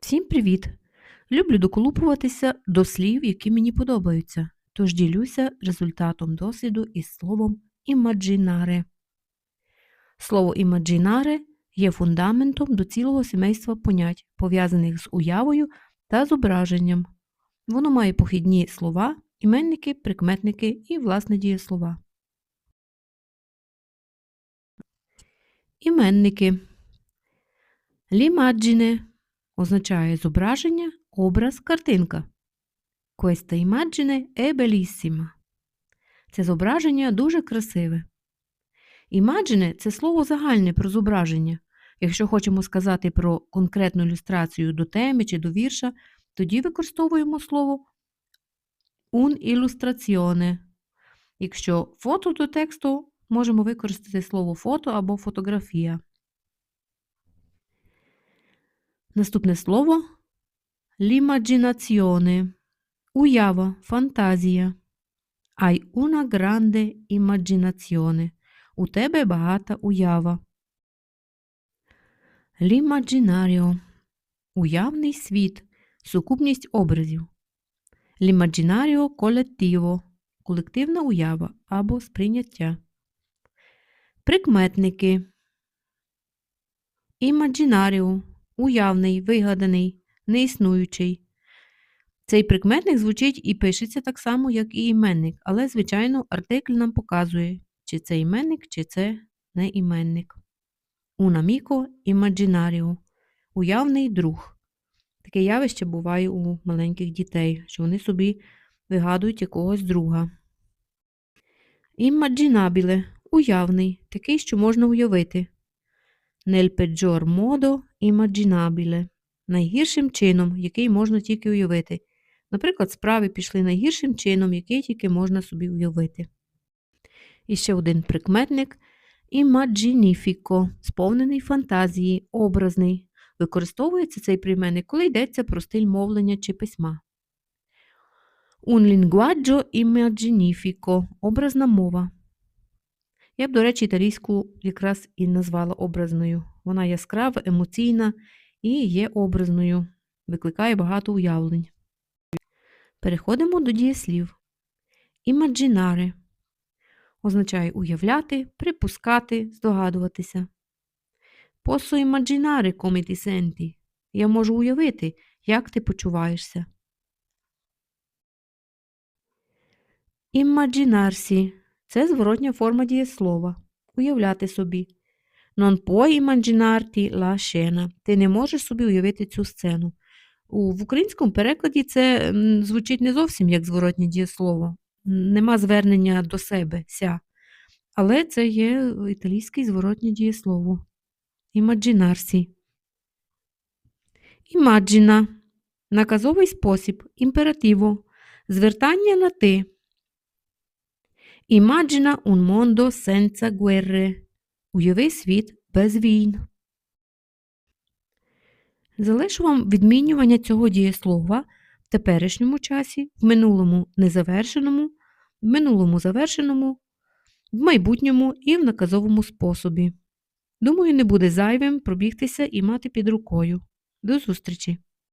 Всім привіт! Люблю доколупуватися до слів, які мені подобаються, тож ділюся результатом досліду із словом імаджінаре. Слово імаджінаре є фундаментом до цілого сімейства понять, пов'язаних з уявою та зображенням. Воно має похідні слова, іменники, прикметники і власне дієслова. Іменники. Лімаджіне означає зображення, образ, картинка. Questa immagine è bellissima. Це зображення дуже красиве. Імаджіне це слово загальне про зображення. Якщо хочемо сказати про конкретну ілюстрацію до теми чи до вірша, тоді використовуємо слово un illustrazione. Якщо фото до тексту, можемо використати слово фото або фотографія. Наступне слово лімаджінаціоне. Уява, фантазія. Ай una grande immaginazione. У тебе багата уява. Лімаджінаріо. Уявний світ. Сукупність образів. Лімаджінаріо колективо. Колективна уява або сприйняття. Прикметники. Імаджінаріо уявний, вигаданий, неіснуючий. Цей прикметник звучить і пишеться так само, як і іменник, але, звичайно, артикль нам показує, чи це іменник, чи це не іменник. Un amico – уявний друг. Таке явище буває у маленьких дітей, що вони собі вигадують якогось друга. Immaginabile – уявний, такий, що можна уявити. Nel peggior modo immaginabile – найгіршим чином, який можна тільки уявити. Наприклад, справи пішли найгіршим чином, який тільки можна собі уявити. І ще один прикметник immaginifico – сповнений фантазії, образний. Використовується цей прийменник, коли йдеться про стиль мовлення чи письма. Un linguaggio immaginifico – образна мова. Я б, до речі, італійську якраз і назвала образною. Вона яскрава, емоційна і є образною, викликає багато уявлень. Переходимо до дієслів. Імаджінаре означає уявляти, припускати, здогадуватися. Immaginare come ti senti. Я можу уявити, як ти почуваєшся. Імаджінарсі це зворотня форма дієслова. Уявляти собі. Non puoi immaginarti la scena. Ти не можеш собі уявити цю сцену. В українському перекладі це звучить не зовсім як зворотнє дієслово. Нема звернення до себе ся. Але це є італійське зворотнє дієслово. Імаджінарсі. Імаджіна. Наказовий спосіб. Імперативо. Звертання на ти. Імаджіна un mondo senza guerre. Уяви світ без війн. Залишу вам відмінювання цього дієслова в теперішньому часі, в минулому незавершеному, в минулому завершеному, в майбутньому і в наказовому способі. Думаю, не буде зайвим пробігтися і мати під рукою. До зустрічі!